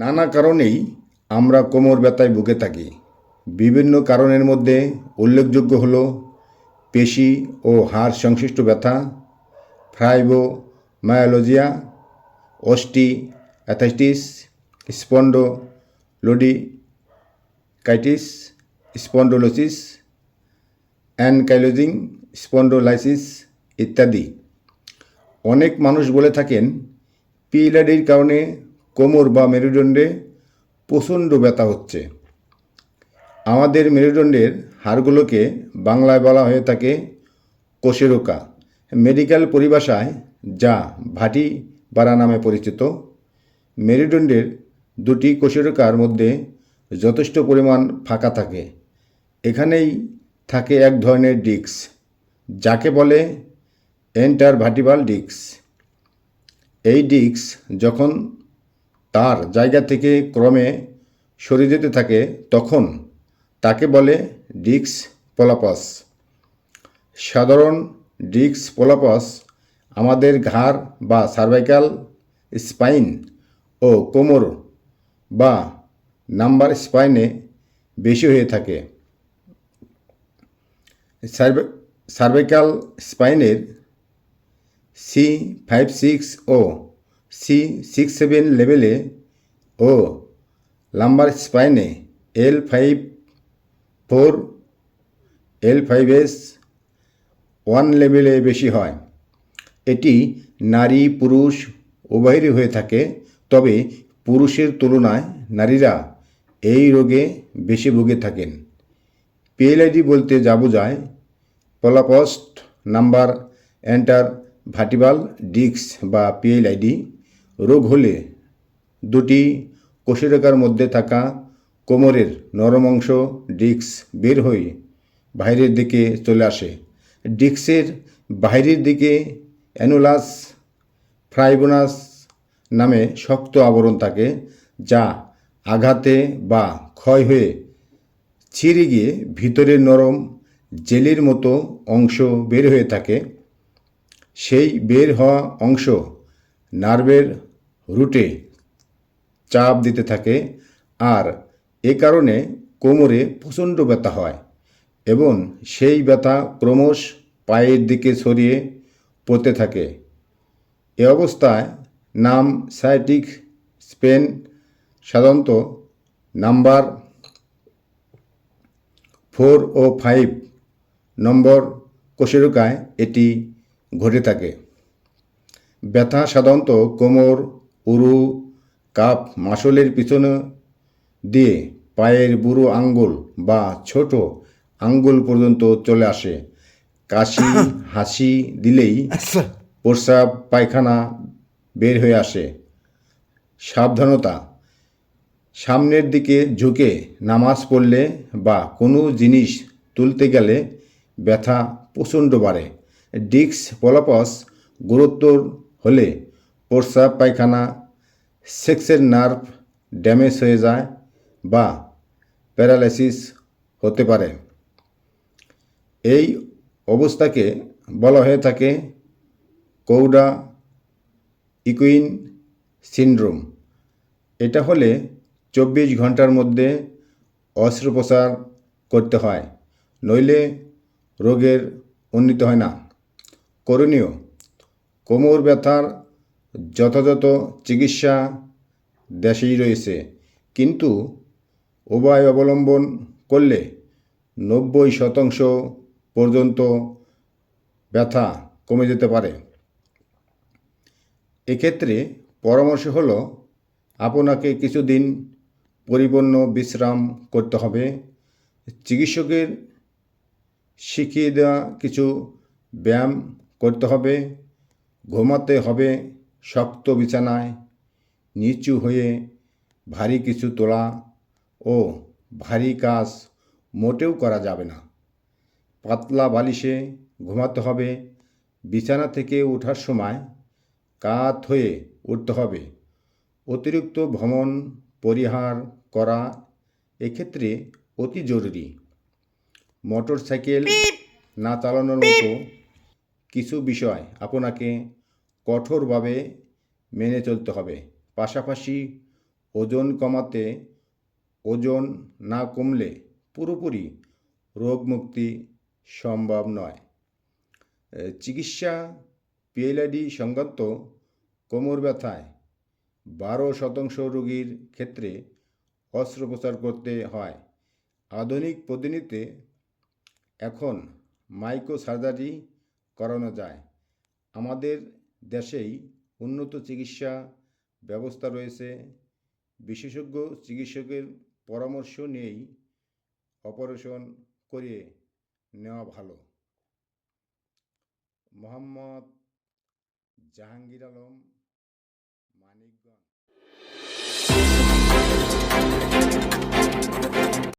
নানা কারণেই আমরা কোমর ব্যথায় ভুগে থাকি। বিভিন্ন কারণের মধ্যে উল্লেখযোগ্য হল পেশি ও হাড় সংশ্লিষ্ট ব্যথা ফ্রাইবো মায়োলজিয়া অস্টি অ্যাথাইটিস স্পন্ডো লোডিকাইটিস স্পন্ডোলোসিস, অ্যানকাইলোজিং, স্পন্ডোলাইসিস ইত্যাদি। অনেক মানুষ বলে থাকেন পিএলআডির কারণে কোমর বা মেরুদণ্ডে প্রচণ্ড ব্যথা হচ্ছে। আমাদের মেরুদণ্ডের হাড়গুলোকে বাংলায় বলা হয়ে থাকে কোষেরোকা। মেডিকেল পরিভাষায় যা ভাটি বাড়া নামে পরিচিত। মেরুদণ্ডের দুটি কোষেরোকার মধ্যে যথেষ্ট পরিমাণ ফাঁকা থাকে। এখানেই থাকে এক ধরনের ডিস্ক, যাকে বলে এন্টার ভার্টিবাল ডিস্ক। এই ডিস্ক যখন তার জায়গা থেকে ক্রমে সরে যেতে থাকে, তখন তাকে বলে ডিস্ক পোলাপাস। সাধারণ ডিস্ক পোলাপাস আমাদের ঘাড় বা সার্ভাইকাল স্পাইন ও কোমর বা নাম্বার স্পাইনে বেশি হয়ে থাকে। সার্ভাইকাল স্পাইনের সি ফাইভ সিক্স ও সি সিক্স সেভেন লেভেলে ও lumbar স্পাইনে L five four, L five S one লেভেলে বেশি হয়। এটি নারী, পুরুষ উভয়েরই হয়ে থাকে, তবে পুরুষের তুলনায় নারীরা এই রোগে বেশি ভুগে থাকেন। পিএলআইডি বলতে যা বোঝায়, prolapsed lumbar, intervertebral disc বা পিএলআইডি। রোগ হলে দুটি কোষেরকার মধ্যে থাকা কোমরের নরম অংশ ডিস্ক বের হয়ে বাইরের দিকে চলে আসে। ডিস্কের বাইরের দিকে অ্যানুলাস ফ্রাইবোনাস নামে শক্ত আবরণ থাকে, যা আঘাতে বা ক্ষয় হয়ে ছিঁড়ে গিয়ে ভিতরের নরম জেলির মতো অংশ বের হয়ে থাকে। সেই বের হওয়া অংশ নার্ভের রুটে চাপ দিতে থাকে আর এ কারণে কোমরে প্রচণ্ড ব্যথা হয় এবং সেই ব্যথা ক্রমশ পায়ের দিকে ছড়িয়ে পড়তে থাকে। এ অবস্থায় নাম সাইটিক স্পেন, সাধারণত নাম্বার ফোর ও ফাইভ নম্বর কোষেরকায় এটি ঘটে থাকে। ব্যথা সাধারণত কোমর উরু কাপ মাসলের পিছনে দিয়ে পায়ের বুড়ো আঙ্গুল বা ছোট আঙ্গুল পর্যন্ত চলে আসে। কাশি হাসি দিলেই প্রস্রাব পায়খানা বের হয়ে আসে। সাবধানতা। সামনের দিকে ঝুঁকে নামাজ পড়লে বা কোনো জিনিস তুলতে গেলে ব্যথা প্রচণ্ড বাড়ে। ডিস্ক পলাপস গুরুত্বর হলে প্রস্রাব পায়খানা, সেক্সের নার্ভ ড্যামেজ হয়ে যায় বা প্যারালাইসিস হতে পারে। এই অবস্থাকে বলা হয়ে থাকে কৌডা ইকুইন সিন্ড্রোম। এটা হলে চব্বিশ ঘণ্টার মধ্যে অস্ত্রোপচার করতে হয়, নইলে রোগের উন্নীত হয় না। করণীয়, কোমর ব্যথার যথাযথ চিকিৎসা দেশেই রয়েছে। কিন্তু উপায় অবলম্বন করলে নব্বই শতাংশ পর্যন্ত ব্যথা কমে যেতে পারে। এক্ষেত্রে পরামর্শ হলো, আপনাকে কিছুদিন পরিপূর্ণ বিশ্রাম করতে হবে। চিকিৎসকের শিখিয়ে দেওয়া কিছু ব্যায়াম করতে হবে, ঘুমাতে হবে শক্ত বিছানায় নিচু হয়ে ভারী কিছু তোলা ও ভারী কাজ মোটেও করা যাবে না। পাতলা বালিশে ঘুমাতে হবে। বিছানা থেকে ওঠার সময় কাত হয়ে উঠতে হবে। অতিরিক্ত ভ্রমণ পরিহার করা এক্ষেত্রে অতি জরুরি। মোটর সাইকেল না চালানোর মতো কিছু বিষয় আপনাকে কঠোরভাবে মেনে চলতে হবে। পাশাপাশি ওজন কমাতে ওজন না কমলে পুরোপুরি রোগমুক্তি সম্ভব নয়। চিকিৎসা পিএলআইডি সংক্রান্ত কোমর ব্যথায় বারো শতাংশ রোগীর ক্ষেত্রে অস্ত্রোপচার করতে হয়। আধুনিক পদ্ধতিতে এখন মাইক্রো সার্জারি করানো যায়। আমাদের দেশেই উন্নত চিকিৎসা ব্যবস্থা রয়েছে। বিশেষজ্ঞ চিকিৎসকের পরামর্শ নিয়েই অপারেশন করিয়ে নেওয়া ভালো। মোহাম্মদ জাহাঙ্গীর আলম, মানিকগঞ্জ।